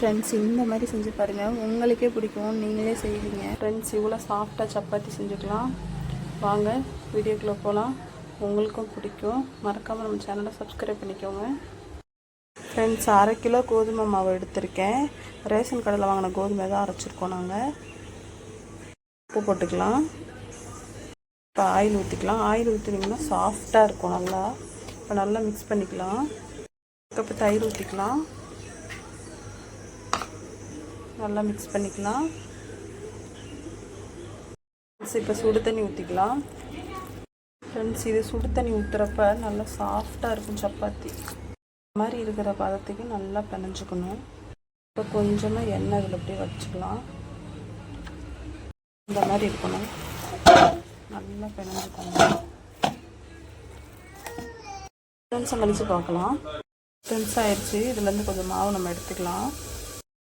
Friends இந்த மாதிரி செஞ்சு பாருங்கள் உங்களுக்கே பிடிக்கும் நீங்களே செய்வீங்க. ஃப்ரெண்ட்ஸ் இவ்வளோ சாஃப்டாக சப்பாத்தி செஞ்சுக்கலாம். வாங்க வீடியோக்குள்ளே போகலாம் உங்களுக்கும் பிடிக்கும். மறக்காமல் நம்ம சேனலை சப்ஸ்கிரைப் பண்ணிக்கோங்க. ஃப்ரெண்ட்ஸ் அரை கிலோ கோதுமை மாவு எடுத்திருக்கேன். ரேஷன் கடையில் வாங்கின கோதுமை தான் அரைச்சிருக்கோம் நாங்கள் உப்பு போட்டுக்கலாம். இப்போ ஆயில் ஊற்றிக்கலாம் ஆயில் ஊற்றினீங்கன்னா சாஃப்டாக இருக்கும் நல்லா. இப்போ நல்லா மிக்ஸ் பண்ணிக்கலாம். கப்பு தயிர் ஊற்றிக்கலாம் நல்லா மிக்ஸ் பண்ணிக்கலாம். ஃப்ரெண்ட்ஸ் இப்போ சுடு தண்ணி ஊற்றிக்கலாம் ஃப்ரெண்ட்ஸ் இது சுடு தண்ணி ஊற்றுறப்ப நல்லா சாஃப்டாக இருக்கும் சப்பாத்தி. இந்த மாதிரி இருக்கிற பதத்துக்கு நல்லா பிணைஞ்சிக்கணும். இப்போ கொஞ்சமாக எண்ணெய் இதில் அப்படியே வச்சுக்கலாம். இந்த மாதிரி இருக்கணும். நல்லா பிணைஞ்சிக்கணும். ஃப்ரெண்ட்ஸை கழித்து பார்க்கலாம். ஃப்ரெண்ட்ஸ் ஆயிடுச்சு. இதுலேருந்து கொஞ்சம் மாவு நம்ம எடுத்துக்கலாம்.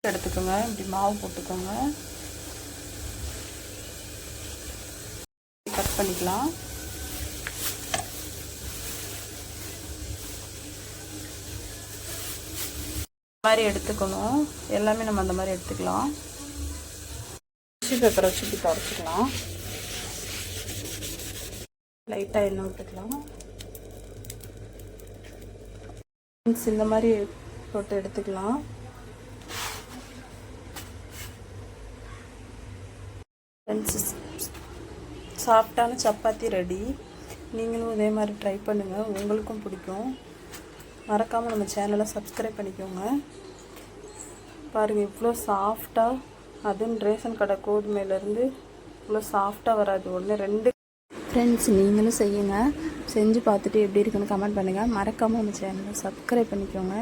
எடுத்துக்கோங்க. இப்படி மாவு போட்டுக்கோங்க. கட் பண்ணிக்கலாம். இந்த மாதிரி எடுத்துக்கணும். எல்லாமே நம்ம அந்த மாதிரி எடுத்துக்கலாம். டிஷ்யூ பேப்பரை வச்சு இப்படி தொடச்சிக்கலாம் லைட்டாக எண்ணெய் விட்டுக்கலாம். இந்த மாதிரி போட்டு எடுத்துக்கலாம். ஃப்ரெண்ட்ஸ் சாஃப்டான சப்பாத்தி ரெடி நீங்களும் இதே மாதிரி ட்ரை பண்ணுங்கள் உங்களுக்கும் பிடிக்கும். மறக்காமல் நம்ம சேனலை சப்ஸ்கிரைப் பண்ணிக்கோங்க. பாருங்கள் இவ்வளோ சாஃப்டாக அதுவும் ரேஷன் கடை கோதுமையிலேருந்து இவ்வளோ சாஃப்டாக வராது. ஒன்று ரெண்டு. ஃப்ரெண்ட்ஸ் நீங்களும் செய்யுங்க. செஞ்சு பார்த்துட்டு எப்படி இருக்குன்னு கமெண்ட் பண்ணுங்கள் மறக்காமல் நம்ம சேனலை சப்ஸ்கிரைப் பண்ணிக்கோங்க.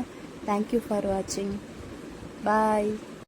தேங்க்யூ ஃபார் வாட்சிங் பாய்